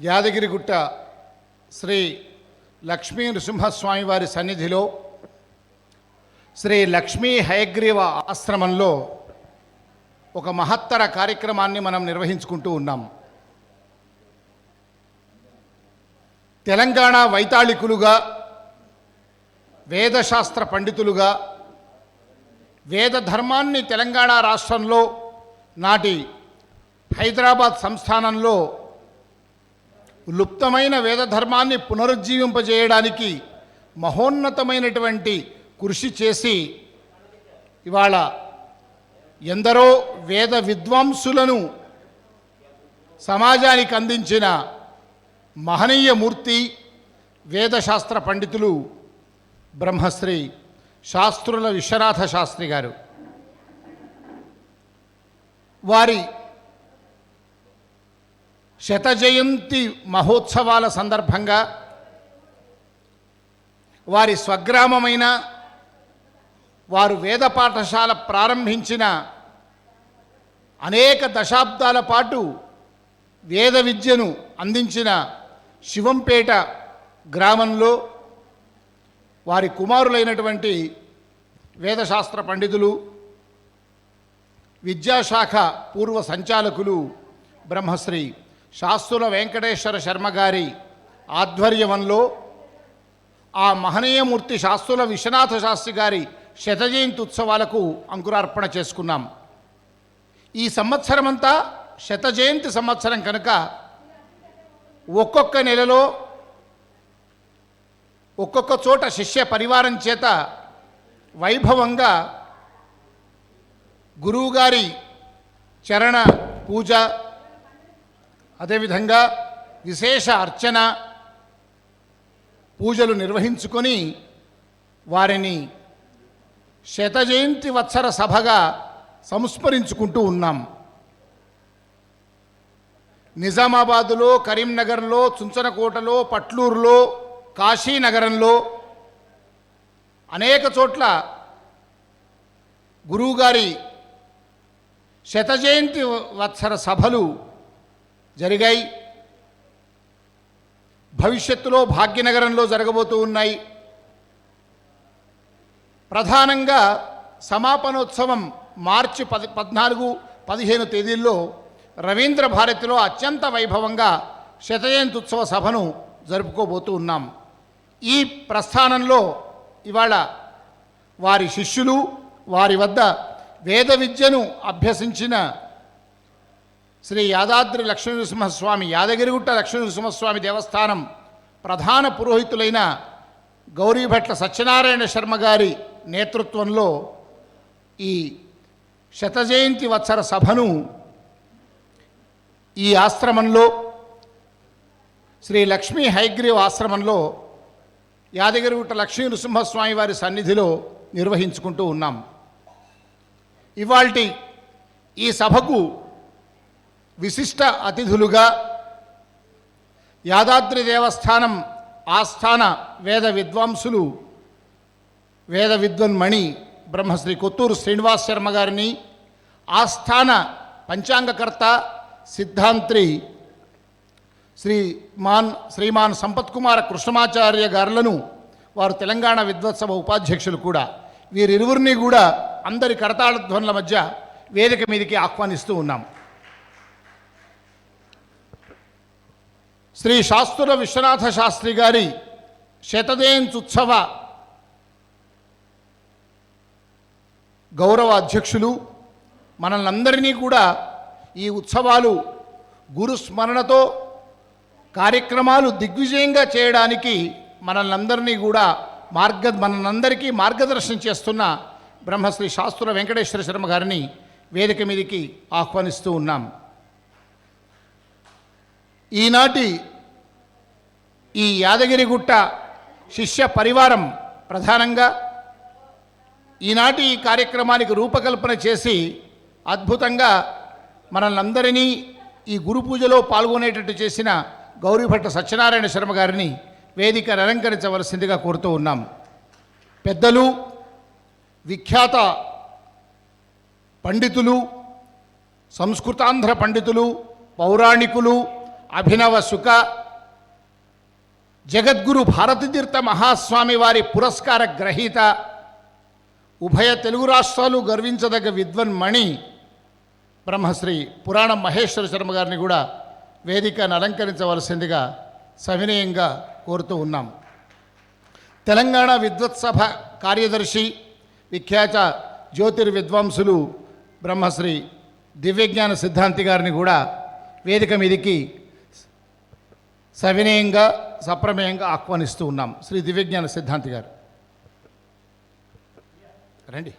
యాదగిరిగుట్ట శ్రీ లక్ష్మీ నృసింహస్వామి వారి సన్నిధిలో శ్రీ లక్ష్మీ హయగ్రీవ ఆశ్రమంలో ఒక మహత్తర కార్యక్రమాన్ని మనం నిర్వహించుకుంటూ ఉన్నాం. తెలంగాణ వైతాళికులుగా వేదశాస్త్ర పండితులుగా వేద ధర్మాన్ని తెలంగాణ రాష్ట్రంలో నాటి హైదరాబాద్ సంస్థానంలో లుప్తమైన వేద ధర్మాన్ని పునరుజ్జీవింపజేయడానికి మహోన్నతమైనటువంటి కృషి చేసి ఇవాళ ఎందరో వేద విద్వాంసులను సమాజానికి అందించిన మహనీయ మూర్తి వేదశాస్త్ర పండితులు బ్రహ్మశ్రీ శాస్త్రుల విశ్వనాథ శాస్త్రి గారు. వారి శతజయంతి మహోత్సవాల సందర్భంగా వారి స్వగ్రామమైన వారు వేద పాఠశాల ప్రారంభించిన అనేక దశాబ్దాల పాటు వేద విద్యను అందించిన శివంపేట గ్రామంలో వారి కుమారులైనటువంటి వేదశాస్త్ర పండితులు విద్యాశాఖ పూర్వ సంచాలకులు బ్రహ్మశ్రీ శాస్త్రుల వెంకటేశ్వర శర్మ గారి ఆధ్వర్యంలో ఆ మహనీయమూర్తి శాస్త్రుల విశ్వనాథ శాస్త్రి గారి శతజయంతి ఉత్సవాలకు అంకురార్పణ చేసుకున్నాం. ఈ సంవత్సరమంతా శతజయంతి సంవత్సరం కనుక ఒక్కొక్క నెలలో ఒక్కొక్క చోట శిష్య పరివారం చేత వైభవంగా గురువుగారి చరణ పూజ అదేవిధంగా విశేష అర్చన పూజలు నిర్వహించుకొని వారిని శతజయంతి వత్సర సభగా సంస్మరించుకుంటూ ఉన్నాం. నిజామాబాదులో కరీంనగర్లో చుంచనకోటలో పట్లూరులో కాశీనగరంలో అనేక చోట్ల గురువుగారి శతజయంతి వత్సర సభలు జరిగాయి. భవిష్యత్తులో భాగ్యనగరంలో జరగబోతూ ఉన్నాయి. ప్రధానంగా సమాపనోత్సవం మార్చి పది పద్నాలుగు పదిహేను తేదీల్లో రవీంద్ర భారతిలో అత్యంత వైభవంగా శతజయంతి ఉత్సవ సభను జరుపుకోబోతూ ఉన్నాం. ఈ ప్రస్థానంలో ఇవాళ వారి శిష్యులు వారి వద్ద వేద విద్యను అభ్యసించిన శ్రీ యాదాద్రి లక్ష్మీనరసింహస్వామి యాదగిరిగుట్ట లక్ష్మీనరసింహస్వామి దేవస్థానం ప్రధాన పురోహితులైన గౌరీభట్ల సత్యనారాయణ శర్మ గారి నేతృత్వంలో ఈ శతజయంతి వత్సర సభను ఈ ఆశ్రమంలో శ్రీ లక్ష్మీ హైగ్రీవ్ ఆశ్రమంలో యాదగిరిగుట్ట లక్ష్మీ నృసింహస్వామి వారి సన్నిధిలో నిర్వహించుకుంటూ ఉన్నాం. ఇవాల్టి ఈ సభకు విశిష్ట అతిథులుగా యాదాద్రి దేవస్థానం ఆస్థాన వేద విద్వాంసులు వేద విద్వన్మణి బ్రహ్మశ్రీ కొత్తూరు శ్రీనివాస్ శర్మ గారిని ఆస్థాన పంచాంగకర్త సిద్ధాంత్రి శ్రీమాన్ శ్రీమాన్ సంపత్ కుమార్ కృష్ణమాచార్య గారులను వారు తెలంగాణ విద్వత్సభ ఉపాధ్యక్షులు కూడా. వీరిరువురిని కూడా అందరి కరతాళధ్వనుల మధ్య వేదిక మీదకి ఆహ్వానిస్తూ ఉన్నాం. శ్రీ శాస్త్రుల విశ్వనాథ శాస్త్రి గారి శతదేంత్యుత్సవ గౌరవ అధ్యక్షులు మనల్నందరినీ కూడా ఈ ఉత్సవాలు గురుస్మరణతో కార్యక్రమాలు దిగ్విజయంగా చేయడానికి మనల్నందరినీ కూడా మార్గ మనందరికీ మార్గదర్శనం చేస్తున్న బ్రహ్మశ్రీ శాస్త్ర వెంకటేశ్వర శర్మ గారిని వేదిక మీదకి ఆహ్వానిస్తూ ఉన్నాం. ఈనాటి ఈ యాదగిరిగుట్ట శిష్య పరివారం ప్రధానంగా ఈనాటి ఈ కార్యక్రమానికి రూపకల్పన చేసి అద్భుతంగా మనల్నందరినీ ఈ గురు పూజలో పాల్గొనేటట్టు చేసిన గౌరీభట్ట సత్యనారాయణ శర్మ గారిని వేదిక అలంకరించవలసిందిగా కోరుతూ ఉన్నాం. పెద్దలు విఖ్యాత పండితులు సంస్కృతాంధ్ర పండితులు పౌరాణికులు అభినవ సుఖ జగద్గురు భారతీతీర్థ మహాస్వామి వారి పురస్కార గ్రహీత ఉభయ తెలుగు రాష్ట్రాలు గర్వించదగ్గ విద్వన్మణి బ్రహ్మశ్రీ పురాణం మహేశ్వర శర్మ గారిని కూడా వేదికను అలంకరించవలసిందిగా సవినయంగా కోరుతూ ఉన్నాం. తెలంగాణ విద్వత్సభ కార్యదర్శి విఖ్యాత జ్యోతిర్విద్వాంసులు బ్రహ్మశ్రీ దివ్యజ్ఞాన సిద్ధాంతి గారిని కూడా వేదిక మీదికి సవినయంగా సప్రమేయంగా ఆహ్వానిస్తూ ఉన్నాం. శ్రీ దివ్యజ్ఞాన సిద్ధాంతి గారు. రండి.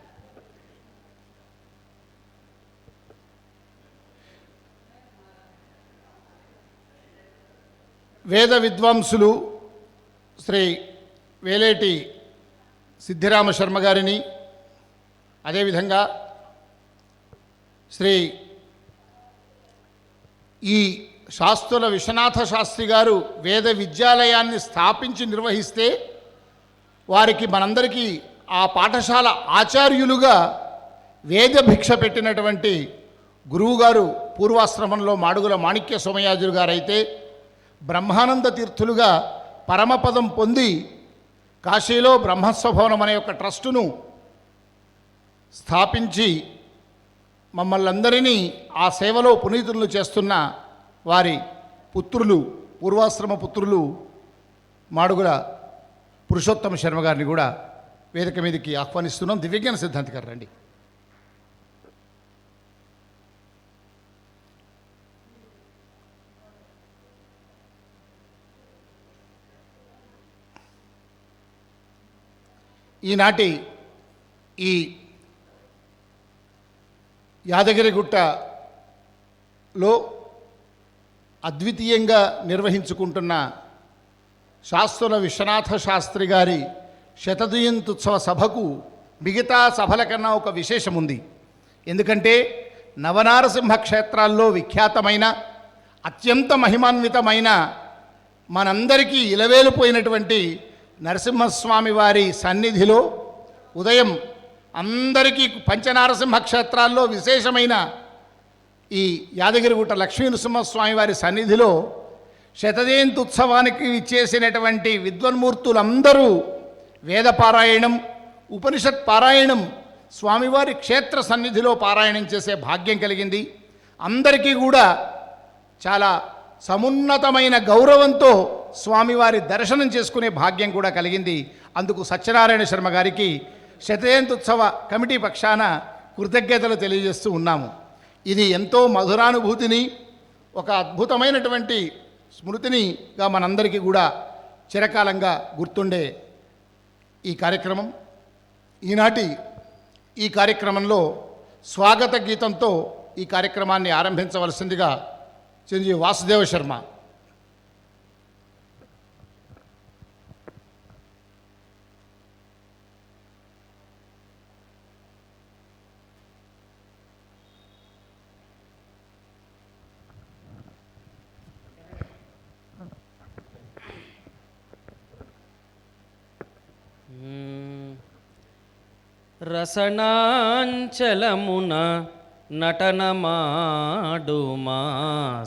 వేద విద్వాంసులు శ్రీ వేలేటి సిద్ధిరామ శర్మ గారిని అదేవిధంగా శ్రీ ఈ శాస్త్రుల విశ్వనాథ శాస్త్రి గారు వేద విద్యాలయాన్ని స్థాపించి నిర్వహిస్తే వారికి మనందరికీ ఆ పాఠశాల ఆచార్యులుగా వేద భిక్ష పెట్టినటువంటి గురువుగారు పూర్వాశ్రమంలో మాడుగుల మాణిక్య సోమయాజులు గారైతే బ్రహ్మానంద తీర్థులుగా పరమపదం పొంది కాశీలో బ్రహ్మస్వభవనం అనే ఒక ట్రస్టును స్థాపించి మమ్మల్ని అందరినీ ఆ సేవలో పునీతులను చేస్తున్న వారి పుత్రులు పూర్వాశ్రమ పుత్రులు మాడుగుల పురుషోత్తమ శర్మ గారిని కూడా వేదిక మీదకి ఆహ్వానిస్తున్నాం. దివ్యజ్ఞాన సిద్ధాంతి గారు రండి. ఈనాటి ఈ యాదగిరిగుట్టలో అద్వితీయంగా నిర్వహించుకుంటున్న శాస్త్రుల విశ్వనాథ శాస్త్రి గారి శతజయంత్యుత్సవ సభకు మిగతా సభల కన్నా ఒక విశేషం ఉంది ఎందుకంటే నవనారసింహ క్షేత్రాల్లో విఖ్యాతమైన అత్యంత మహిమాన్వితమైన మనందరికీ ఇలవేలిపోయినటువంటి నరసింహస్వామి వారి సన్నిధిలో ఉదయం అందరికీ పంచనారసింహ క్షేత్రాల్లో విశేషమైన ఈ యాదగిరిగుట్ట లక్ష్మీ నరసింహస్వామి వారి సన్నిధిలో శతజయంతి ఉత్సవానికి ఇచ్చేసినటువంటి విద్వన్మూర్తులందరూ వేద పారాయణం ఉపనిషత్ పారాయణం స్వామివారి క్షేత్ర సన్నిధిలో పారాయణం చేసే భాగ్యం కలిగింది. అందరికీ కూడా చాలా సమున్నతమైన గౌరవంతో స్వామివారి దర్శనం చేసుకునే భాగ్యం కూడా కలిగింది. అందుకు సత్యనారాయణ శర్మ గారికి శతజయంత్యుత్సవ కమిటీ పక్షాన కృతజ్ఞతలు తెలియజేస్తూ ఉన్నాము. ఇది ఎంతో మధురానుభూతిని ఒక అద్భుతమైనటువంటి స్మృతినిగా మనందరికీ కూడా చిరకాలంగా గుర్తుండే ఈ కార్యక్రమం. ఈనాటి ఈ కార్యక్రమంలో స్వాగత గీతంతో ఈ కార్యక్రమాన్ని ఆరంభించవలసిందిగా చిరంజీవి వాసుదేవ శర్మ రసనాంచలమున నటనమాడుమా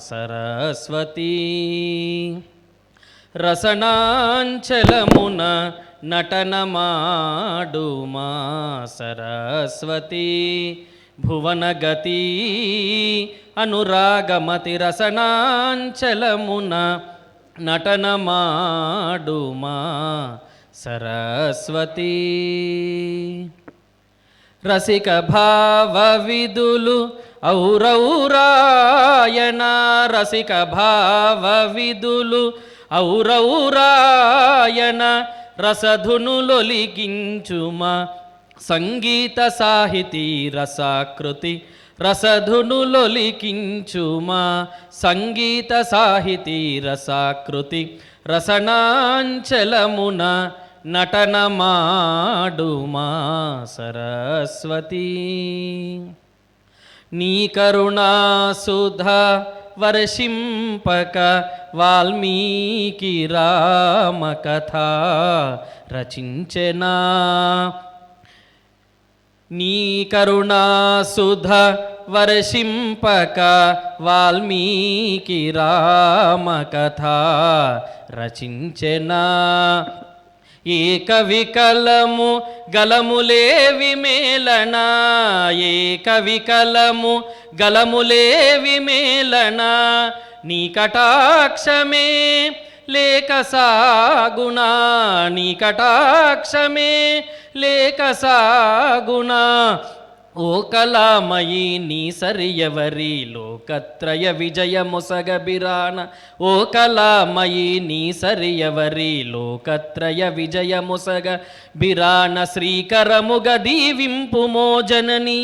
సరస్వతీ. రసనాంచలమున నటనమాడుమా సరస్వతీ. భువనగతి అనురాగమతి రసనాంచలమున నటనమాడుమా సరస్వతీ. రసిక భావ విదులు ఔరౌరాయణ రసిక భావ విదులు ఔరౌరాయణ రసధునులొలిగించుమా సంగీత సాహితీ రసాకృతి రసధునులొలికించుమా. సంగీత సాహితీ రసాకృతి రసనాంచలమున నటనమాడుమా సరస్వతీ. నీ కరుణాసుధ వర్షింపక వాల్మీకి రామ కథ రచించెనా. నీ కరుణాసుధ వర్షింపక వాల్మీకి రామ కథ రచించెనా. ఏక వికలము గలములేవి మేలన ఏక వికలము గలములేవి మేలన నీ కటాక్షమే లేక సాగునా? నీ కటాక్షమే లేక సాగునా? ఓ కళామయి నీ సరియవరి లోకత్రయ విజయ మొసగబిరాన. ఓ కళామయి నీ సరియవరి లోకత్రయ విజయ మొసగ బిరాన శ్రీకరముగ దీవింపు మోజననీ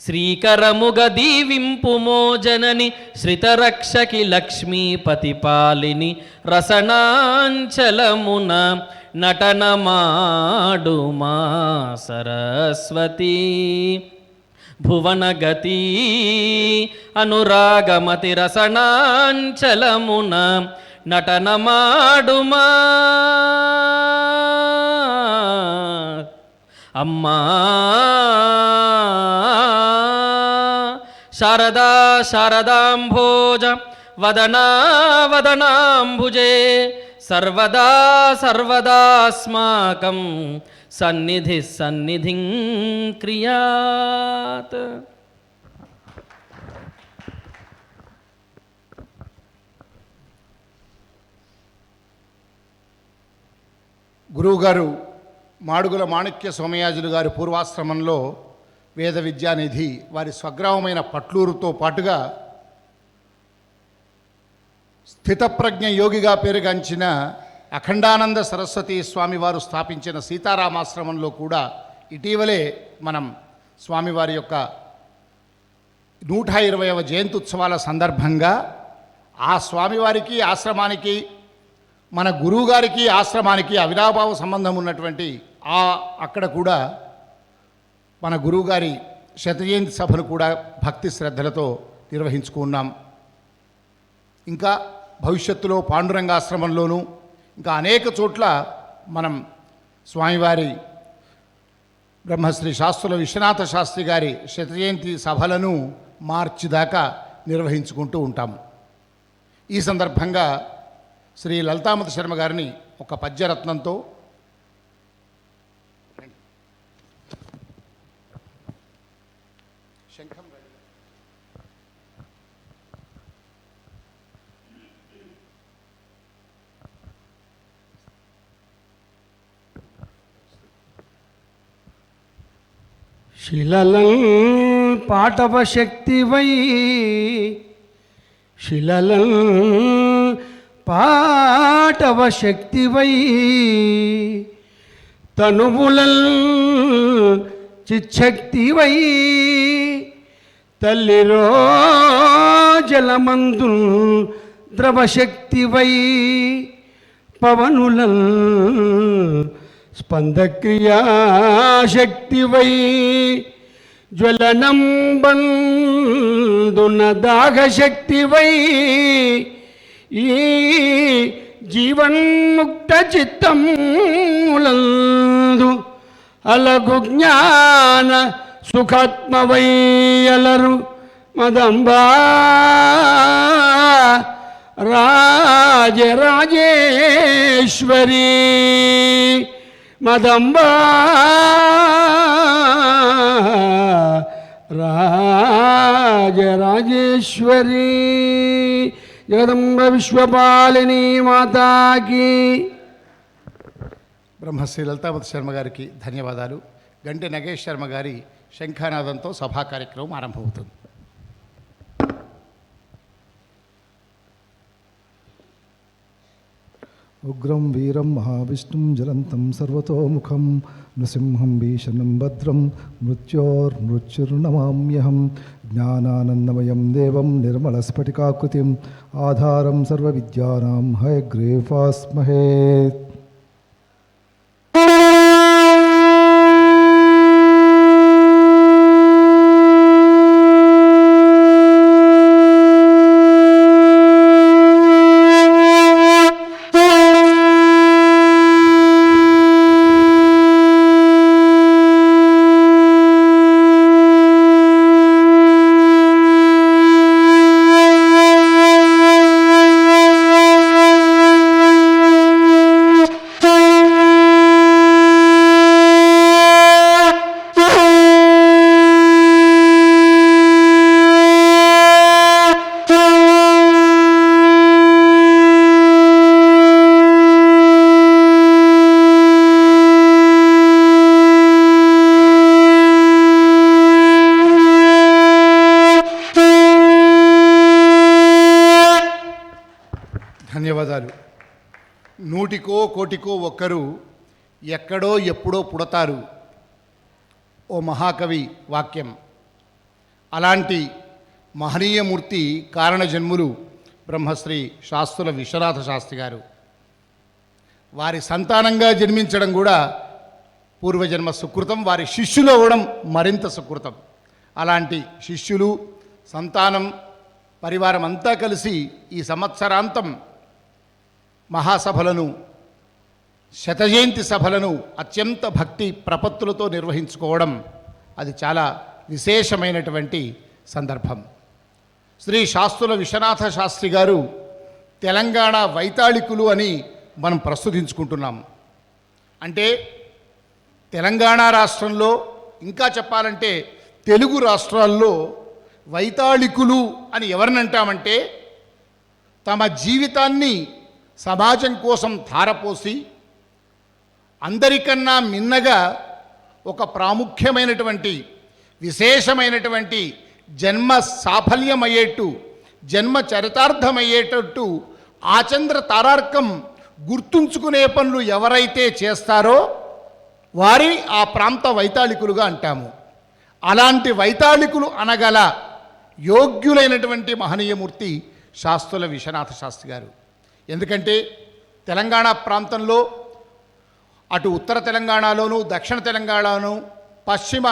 శ్రీకరముగ దీవింపు మోజనని శ్రితరక్షకి లక్ష్మీపతిపాలిని రసనాంచలమున నటనమాడుమా సరస్వతి. భువనగతి అనురాగమతి రసనాంచలమున నటనమాడుమా. అమ్మా. శారదా శారదాంభోజ వదనా వదనాంభుజే సర్వదా సర్వదాస్మాకం సన్నిధి సన్నిధిం క్రియాత్. గురువుగారు మాడుగుల మాణిక్య సోమయాజులు గారి పూర్వాశ్రమంలో వేద విద్యానిధి వారి స్వగ్రామమైన పట్లూరుతో పాటుగా స్థితప్రజ్ఞ యోగిగా పేరుగాంచిన అఖండానంద సరస్వతి స్వామివారు స్థాపించిన సీతారామాశ్రమంలో కూడా ఇటీవలే మనం స్వామివారి యొక్క నూట ఇరవైవ జయంత్యుత్సవాల సందర్భంగా ఆ స్వామివారికి ఆశ్రమానికి మన గురువుగారికి ఆశ్రమానికి అవినాభావ సంబంధం ఉన్నటువంటి ఆ అక్కడ కూడా మన గురువుగారి శతజయంతి సభను కూడా భక్తి శ్రద్ధలతో నిర్వహించుకున్నాం. ఇంకా భవిష్యత్తులో పాండురంగాశ్రమంలోనూ ఇంకా అనేక చోట్ల మనం స్వామివారి బ్రహ్మశ్రీ శాస్త్రుల విశ్వనాథ శాస్త్రి గారి శతజయంతి సభలను మార్చి దాకా నిర్వహించుకుంటూ ఉంటాము ఈ సందర్భంగా శ్రీ లలితామతి శర్మ గారిని ఒక పద్యరత్నంతో శంఖం రెడీ. శిలలం పాటవ శక్తివై శిలలం పాటవ శక్తివై తనువులల్ చిచ్చక్తివై తల్లిరో జలమందు ద్రవశక్తివై పవనులల్ స్పందక్రియాశక్తివై జ్వలనం బందున దాగశక్తివై ఈ జీవన్ముక్త చిత్తములందు అలగు జ్ఞాన సుఖాత్మవై అలరు. మదంబా రాజరాజేశ్వరీ మదంబా రాజరాజేశ్వరి. జగదంబ విశ్వపాలిని మాతాకి. బ్రహ్మశ్రీ లలితావతి శర్మ గారికి ధన్యవాదాలు. గంటి నగేష్ శర్మ గారి శంఖానాదంతో సభా కార్యక్రమం ఆరంభమవుతుంది. उग्रम वीरम महाविष्णु वीरं महाविष्णुं ज्वलन्तं सर्वतोमुखं, नृसिंहं भीषणं भद्रं, मृत्योर्मृत्युर्नमाम्यहं देव देवं आधारम सर्विद्या हय हयग्रीवास्महेत् నూటికో ఒక్కరు ఎక్కడో ఎప్పుడో పుడతారు. ఓ మహాకవి వాక్యం. అలాంటి మహనీయమూర్తి కారణజన్ములు బ్రహ్మశ్రీ శాస్త్రుల విశ్వనాథ శాస్త్రి గారు. వారి సంతానంగా జన్మించడం కూడా పూర్వజన్మ సుకృతం వారి శిష్యులు అవ్వడం మరింత సుకృతం. అలాంటి శిష్యులు సంతానం పరివారం అంతా కలిసి ఈ సంవత్సరాంతం మహాసభలను శతజయంతి సభలను అత్యంత భక్తి ప్రపత్తులతో నిర్వహించుకోవడం అది చాలా విశేషమైనటువంటి సందర్భం. శ్రీ శాస్త్రుల విశ్వనాథ శాస్త్రి గారు తెలంగాణ వైతాళికులు అని మనం ప్రస్తుతించుకుంటున్నాం. అంటే తెలంగాణ రాష్ట్రంలో ఇంకా చెప్పాలంటే తెలుగు రాష్ట్రాల్లో వైతాళికులు అని ఎవరినంటామంటే తమ జీవితాన్ని సమాజం కోసం ధారపోసి అందరికన్నా మిన్నగా ఒక ప్రాముఖ్యమైనటువంటి విశేషమైనటువంటి జన్మ సాఫల్యమయ్యేట్టు జన్మ చరితార్థమయ్యేటట్టు ఆచంద్ర తారార్కం గుర్తుంచుకునే పనులు ఎవరైతే చేస్తారో వారి ఆ ప్రాంత వైతాళికులుగా అంటాము. అలాంటి వైతాళికులు అనగల యోగ్యులైనటువంటి మహనీయమూర్తి శాస్త్రుల విశ్వనాథ శాస్త్రి గారు. ఎందుకంటే తెలంగాణ ప్రాంతంలో అటు ఉత్తర తెలంగాణలోను దక్షిణ తెలంగాణను పశ్చిమ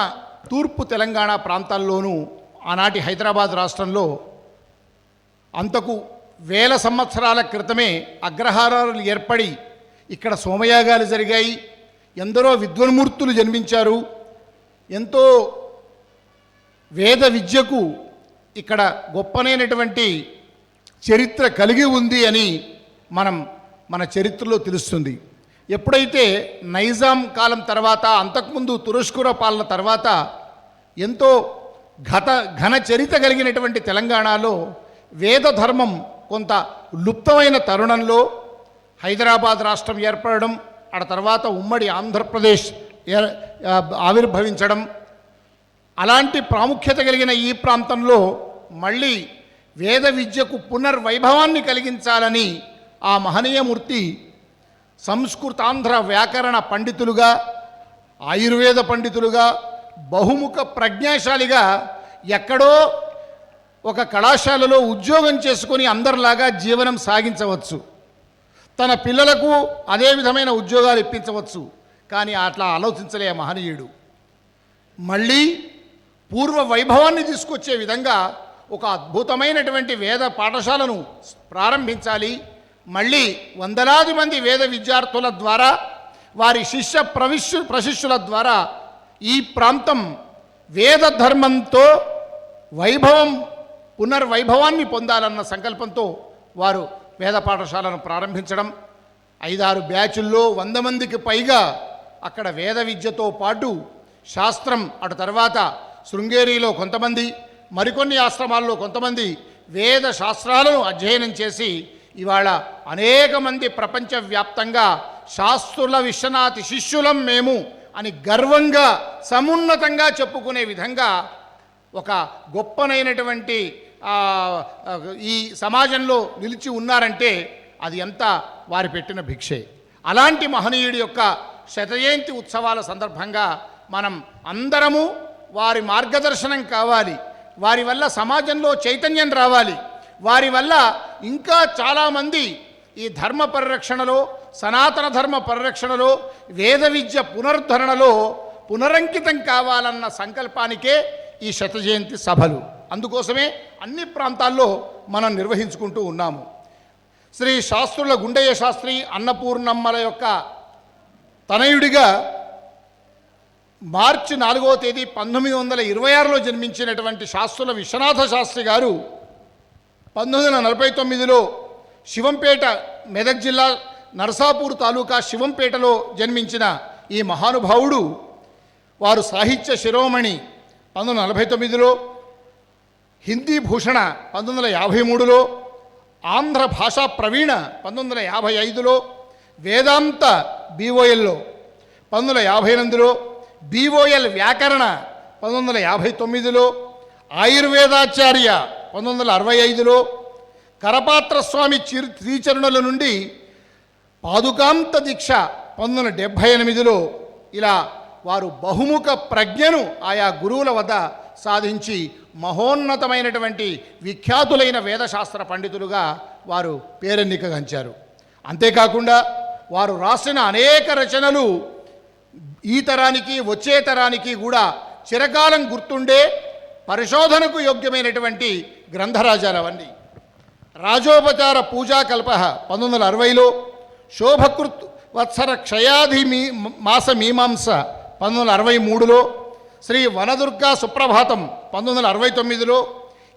తూర్పు తెలంగాణ ప్రాంతాల్లోనూ ఆనాటి హైదరాబాద్ రాష్ట్రంలో అంతకు వేల సంవత్సరాల క్రితమే అగ్రహారాలు ఏర్పడి ఇక్కడ సోమయాగాలు జరిగాయి. ఎందరో విద్వన్మూర్తులు జన్మించారు. ఎంతో వేద విద్యకు ఇక్కడ గొప్పనైనటువంటి చరిత్ర కలిగి ఉంది అని మనం మన చరిత్రలో తెలుస్తుంది. ఎప్పుడైతే నైజాం కాలం తర్వాత అంతకుముందు తురుష్కుర పాలన తర్వాత ఎంతో ఘత ఘన చరిత కలిగినటువంటి తెలంగాణలో వేద ధర్మం కొంత లుప్తమైన తరుణంలో హైదరాబాద్ రాష్ట్రం ఏర్పడడం ఆ తర్వాత ఉమ్మడి ఆంధ్రప్రదేశ్ ఆవిర్భవించడం అలాంటి ప్రాముఖ్యత కలిగిన ఈ ప్రాంతంలో మళ్ళీ వేద విద్యకు పునర్వైభవాన్ని కలిగించాలని ఆ మహనీయమూర్తి సంస్కృతాంధ్ర వ్యాకరణ పండితులుగా ఆయుర్వేద పండితులుగా బహుముఖ ప్రజ్ఞాశాలిగా ఎక్కడో ఒక కళాశాలలో ఉద్యోగం చేసుకొని అందరిలాగా జీవనం సాగించవచ్చు. తన పిల్లలకు అదే విధమైన ఉద్యోగాలు ఇప్పించవచ్చు. కానీ అట్లా ఆలోచించలే మహనీయుడు. మళ్ళీ పూర్వ వైభవాన్ని తీసుకొచ్చే విధంగా ఒక అద్భుతమైనటువంటి వేద పాఠశాలను ప్రారంభించాలి. మళ్ళీ వందలాది మంది వేద విద్యార్థుల ద్వారా వారి శిష్య ప్రవిష్యు ప్రశిష్యుల ద్వారా ఈ ప్రాంతం వేద ధర్మంతో వైభవం పునర్వైభవాన్ని పొందాలన్న సంకల్పంతో వారు వేద పాఠశాలను ప్రారంభించడం. ఐదారు బ్యాచుల్లో వంద మందికి పైగా అక్కడ వేద విద్యతో పాటు శాస్త్రం అటు తర్వాత శృంగేరిలో కొంతమంది మరికొన్ని ఆశ్రమాల్లో కొంతమంది వేద శాస్త్రాలను అధ్యయనం చేసి ఇవాళ అనేక మంది ప్రపంచవ్యాప్తంగా శాస్త్రుల విశ్వనాథి శిష్యులం మేము అని గర్వంగా సమున్నతంగా చెప్పుకునే విధంగా ఒక గొప్పనైనటువంటి ఈ సమాజంలో నిలిచి ఉన్నారంటే అది ఎంత వారు పెట్టిన భిక్షే. అలాంటి మహనీయుడి యొక్క శతజయంతి ఉత్సవాల సందర్భంగా మనం అందరము వారి మార్గదర్శనం కావాలి. వారి వల్ల సమాజంలో చైతన్యం రావాలి. వారి వల్ల ఇంకా చాలామంది ఈ ధర్మ పరిరక్షణలో సనాతన ధర్మ పరిరక్షణలో వేద విద్య పునరుద్ధరణలో పునరంకితం కావాలన్న సంకల్పానికే ఈ శత జయంతి సభలు. అందుకోసమే అన్ని ప్రాంతాల్లో మనం నిర్వహించుకుంటూ ఉన్నాము. శ్రీ శాస్త్రుల గుండయ్య శాస్త్రి అన్నపూర్ణమ్మల యొక్క తనయుడిగా మార్చి నాలుగవ తేదీ పంతొమ్మిది వందల ఇరవై ఆరులో జన్మించినటువంటి శాస్త్రుల విశ్వనాథ శాస్త్రి గారు పంతొమ్మిది వందల నలభై తొమ్మిదిలో శివంపేట మెదక్ జిల్లా నరసాపూర్ తాలూకా శివంపేటలో జన్మించిన ఈ మహానుభావుడు వారు సాహిత్య శిరోమణి పంతొమ్మిది వందల నలభై తొమ్మిదిలో హిందీ భూషణ పంతొమ్మిది వందల యాభై మూడులో ఆంధ్ర భాషా ప్రవీణ పంతొమ్మిది వందల యాభై ఐదులో వేదాంత బీఓఎల్లో పంతొమ్మిది వందల యాభై ఎనిమిదిలో బీఓఎల్ వ్యాకరణ పంతొమ్మిది వందల యాభై తొమ్మిదిలో ఆయుర్వేదాచార్య పంతొమ్మిది వందల అరవై ఐదులో కరపాత్ర స్వామి చిరు శ్రీచరణుల నుండి పాదుకాంత దీక్ష పంతొమ్మిది వందల డెబ్భై ఎనిమిదిలో ఇలా వారు బహుముఖ ప్రజ్ఞను ఆయా గురువుల వద్ద సాధించి మహోన్నతమైనటువంటి విఖ్యాతులైన వేదశాస్త్ర పండితులుగా వారు పేరెన్నికగంచారు అంతేకాకుండా వారు రాసిన అనేక రచనలు ఈ తరానికి వచ్చే తరానికి కూడా చిరకాలం గుర్తుండే పరిశోధనకు యోగ్యమైనటువంటి గ్రంథరాజాలు అవన్నీ రాజోపచార పూజాకల్ప పంతొమ్మిది వందల అరవైలో శోభకృత్ వత్సర క్షయాధి మీ మాస మీమాంస పంతొమ్మిది వందల అరవై మూడులో శ్రీ వనదుర్గా సుప్రభాతం పంతొమ్మిది వందల అరవై తొమ్మిదిలో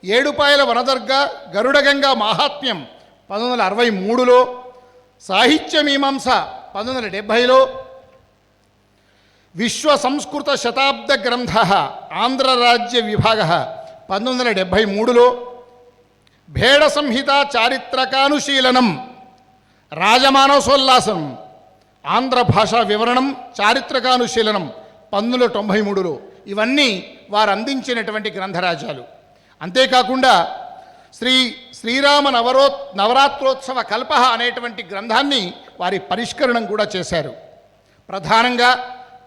ఏడుపాయల వనదుర్గ గరుడగంగా మాహాత్మ్యం పంతొమ్మిది వందల అరవై మూడులో సాహిత్య మీమాంస పంతొమ్మిది వందల డెబ్భైలో విశ్వ సంస్కృత శతాబ్ద గ్రంథ ఆంధ్రరాజ్య విభాగ పంతొమ్మిది వందల డెబ్భై మూడులో భేడ సంహిత చారిత్రకానుశీలనం రాజమానసోల్లాసం ఆంధ్ర భాషా వివరణం చారిత్రకానుశీలనం పంతొమ్మిది వందల తొంభై మూడులో ఇవన్నీ వారు అందించినటువంటి గ్రంథరాజాలు అంతేకాకుండా శ్రీ శ్రీరామ నవరో నవరాత్రోత్సవ కల్ప అనేటువంటి గ్రంథాన్ని వారి పరిష్కరణం కూడా చేశారు. ప్రధానంగా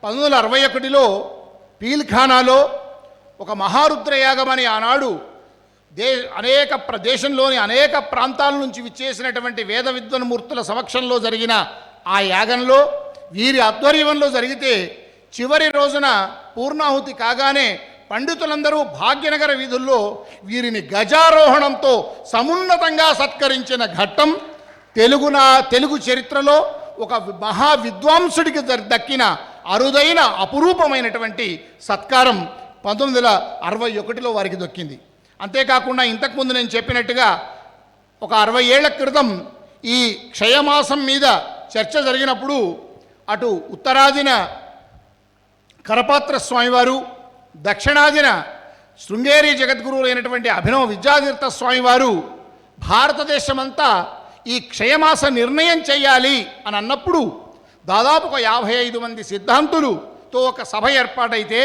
పంతొమ్మిది వందల అరవై ఒకటిలో పీల్ఖానాలో ఒక మహారుద్రయాగం అని ఆనాడు దే అనేక ప్రదేశంలోని అనేక ప్రాంతాల నుంచి విచ్చేసినటువంటి వేద విద్వన్మూర్తుల సమక్షంలో జరిగిన ఆ యాగంలో వీరి ఆధ్వర్యంలో జరిగితే చివరి రోజున పూర్ణాహుతి కాగానే పండితులందరూ భాగ్యనగర వీధుల్లో వీరిని గజారోహణంతో సమున్నతంగా సత్కరించిన ఘట్టం తెలుగున తెలుగు చరిత్రలో ఒక మహా విద్వాంసుడికి దక్కిన అరుదైన అపురూపమైనటువంటి సత్కారం పంతొమ్మిది వందల అరవై ఒకటిలో వారికి దొక్కింది. అంతేకాకుండా ఇంతకుముందు నేను చెప్పినట్టుగా ఒక అరవై ఏళ్ళ క్రితం ఈ క్షయమాసం మీద చర్చ జరిగినప్పుడు అటు ఉత్తరాదిన కరపాత్ర స్వామివారు దక్షిణాదిన శృంగేరి జగద్గురువులైనటువంటి అభినవ విద్యాతీర్థ స్వామివారు భారతదేశమంతా ఈ క్షయమాస నిర్ణయం చేయాలి అని అన్నప్పుడు దాదాపు ఒక యాభై ఐదు మంది సిద్ధాంతులుతో ఒక సభ ఏర్పాటైతే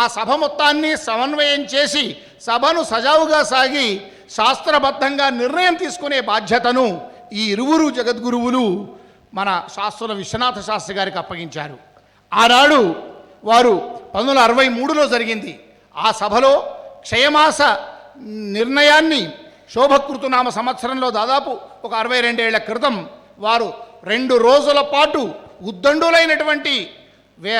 ఆ సభ మొత్తాన్ని సమన్వయం చేసి సభను సజావుగా సాగి శాస్త్రబద్ధంగా నిర్ణయం తీసుకునే బాధ్యతను ఈ ఇరువురు జగద్గురువులు మన శాస్త్రుల విశ్వనాథ శాస్త్రి గారికి అప్పగించారు. ఆనాడు వారు పంతొమ్మిది వందల అరవై మూడులో జరిగింది. ఆ సభలో క్షయమాస నిర్ణయాన్ని శోభకృతునామ సంవత్సరంలో దాదాపు ఒక అరవై రెండేళ్ళ క్రితం వారు రెండు రోజుల పాటు ఉద్దండులైనటువంటి వే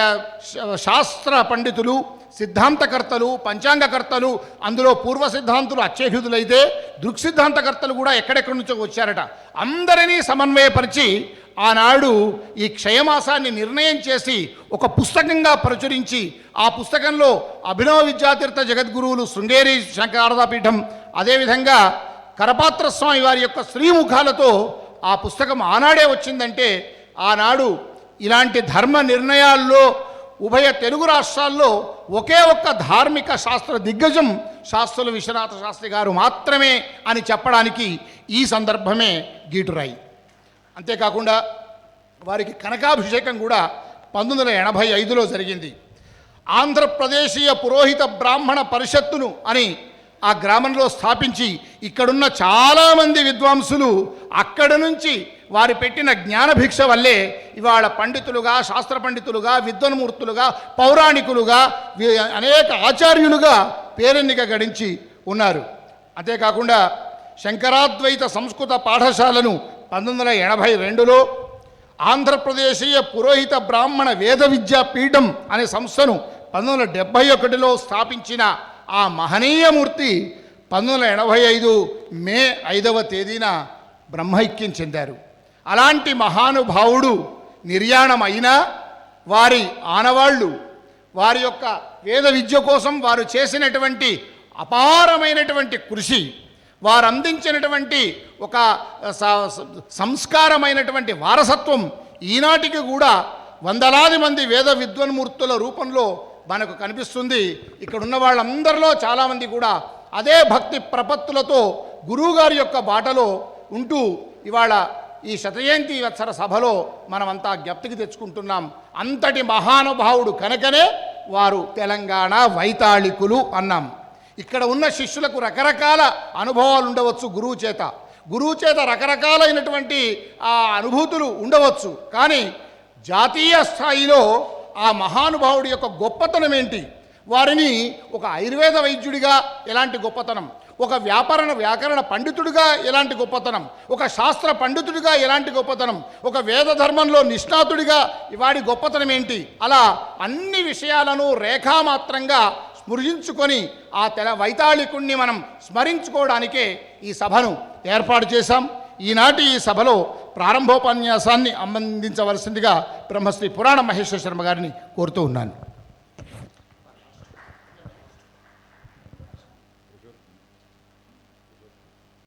శాస్త్ర పండితులు సిద్ధాంతకర్తలు పంచాంగకర్తలు అందులో పూర్వ సిద్ధాంతులు అత్యహితులైతే దృక్సిద్ధాంతకర్తలు కూడా ఎక్కడెక్కడి నుంచో వచ్చారట. అందరినీ సమన్వయపరిచి ఆనాడు ఈ క్షయమాసాన్ని నిర్ణయం చేసి ఒక పుస్తకంగా ప్రచురించి ఆ పుస్తకంలో అభినవ విద్యాతీర్థ జగద్గురువులు శృంగేరి శంకరారదాపీఠం అదేవిధంగా కరపాత్ర స్వామి వారి యొక్క శ్రీముఖాలతో ఆ పుస్తకం ఆనాడే వచ్చిందంటే ఆనాడు ఇలాంటి ధర్మ నిర్ణయాల్లో ఉభయ తెలుగు రాష్ట్రాల్లో ఒకే ఒక్క ధార్మిక శాస్త్ర దిగ్గజం శాస్త్రుల విశ్వనాథ శాస్త్రి గారు మాత్రమే అని చెప్పడానికి ఈ సందర్భమే గీటురాయి. అంతేకాకుండా వారికి కనకాభిషేకం కూడా పంతొమ్మిది వందల ఎనభై ఐదులో జరిగింది. ఆంధ్రప్రదేశీయ పురోహిత బ్రాహ్మణ పరిషత్తును అని ఆ గ్రామంలో స్థాపించి ఇక్కడున్న చాలామంది విద్వాంసులు అక్కడి నుంచి వారు పెట్టిన జ్ఞానభిక్ష వల్లే ఇవాళ పండితులుగా శాస్త్ర పండితులుగా విద్వన్మూర్తులుగా పౌరాణికులుగా వి- అనేక ఆచార్యులుగా పేరెన్నిక గడించి ఉన్నారు. అంతేకాకుండా శంకరాద్వైత సంస్కృత పాఠశాలను పంతొమ్మిది వందల ఎనభై రెండులో ఆంధ్రప్రదేశీయ పురోహిత బ్రాహ్మణ వేద విద్యా పీఠం అనే సంస్థను పంతొమ్మిది వందల డెబ్భై ఒకటిలో స్థాపించిన ఆ మహనీయమూర్తి పంతొమ్మిది వందల ఎనభై ఐదు మే ఐదవ తేదీన బ్రహ్మైక్యం చెందారు. అలాంటి మహానుభావుడు నిర్యాణం అయినా వారి ఆనవాళ్ళు వారి యొక్క వేద విద్య కోసం వారు చేసినటువంటి అపారమైనటువంటి కృషి వారు అందించినటువంటి ఒక స- సంస్కారమైనటువంటి వారసత్వం ఈనాటికి కూడా వందలాది మంది వేద విద్వన్మూర్తుల రూపంలో మనకు కనిపిస్తుంది. ఇక్కడ ఉన్న వాళ్ళందరిలో చాలామంది కూడా అదే భక్తి ప్రపత్తులతో గురువుగారి యొక్క బాటలో ఉంటూ ఇవాళ ఈ శతజయంతి వత్సర సభలో మనమంతా జ్ఞప్తికి తెచ్చుకుంటున్నాం. అంతటి మహానుభావుడు కనుకనే వారు తెలంగాణ వైతాళికులు అన్నాం. ఇక్కడ ఉన్న శిష్యులకు రకరకాల అనుభవాలు ఉండవచ్చు గురువు చేత గురువు చేత రకరకాలైనటువంటి ఆ అనుభూతులు ఉండవచ్చు. కానీ జాతీయ స్థాయిలో ఆ మహానుభావుడి యొక్క గొప్పతనం ఏంటి? వారిని ఒక ఆయుర్వేద వైద్యుడిగా ఎలాంటి గొప్పతనం? ఒక వ్యాపారణ వ్యాకరణ పండితుడిగా ఎలాంటి గొప్పతనం? ఒక శాస్త్ర పండితుడిగా ఎలాంటి గొప్పతనం? ఒక వేద ధర్మంలో నిష్ణాతుడిగా వాడి గొప్పతనం ఏంటి? అలా అన్ని విషయాలను రేఖామాత్రంగా స్మృజించుకొని ఆ తెల వైతాళికుణ్ణి మనం స్మరించుకోవడానికే ఈ సభను ఏర్పాటు చేశాం. ఈనాటి ఈ సభలో ప్రారంభోపన్యాసాన్ని అందించవలసిందిగా బ్రహ్మశ్రీ పురాణ మహేశ్వర శర్మ గారిని కోరుతూ ఉన్నాను.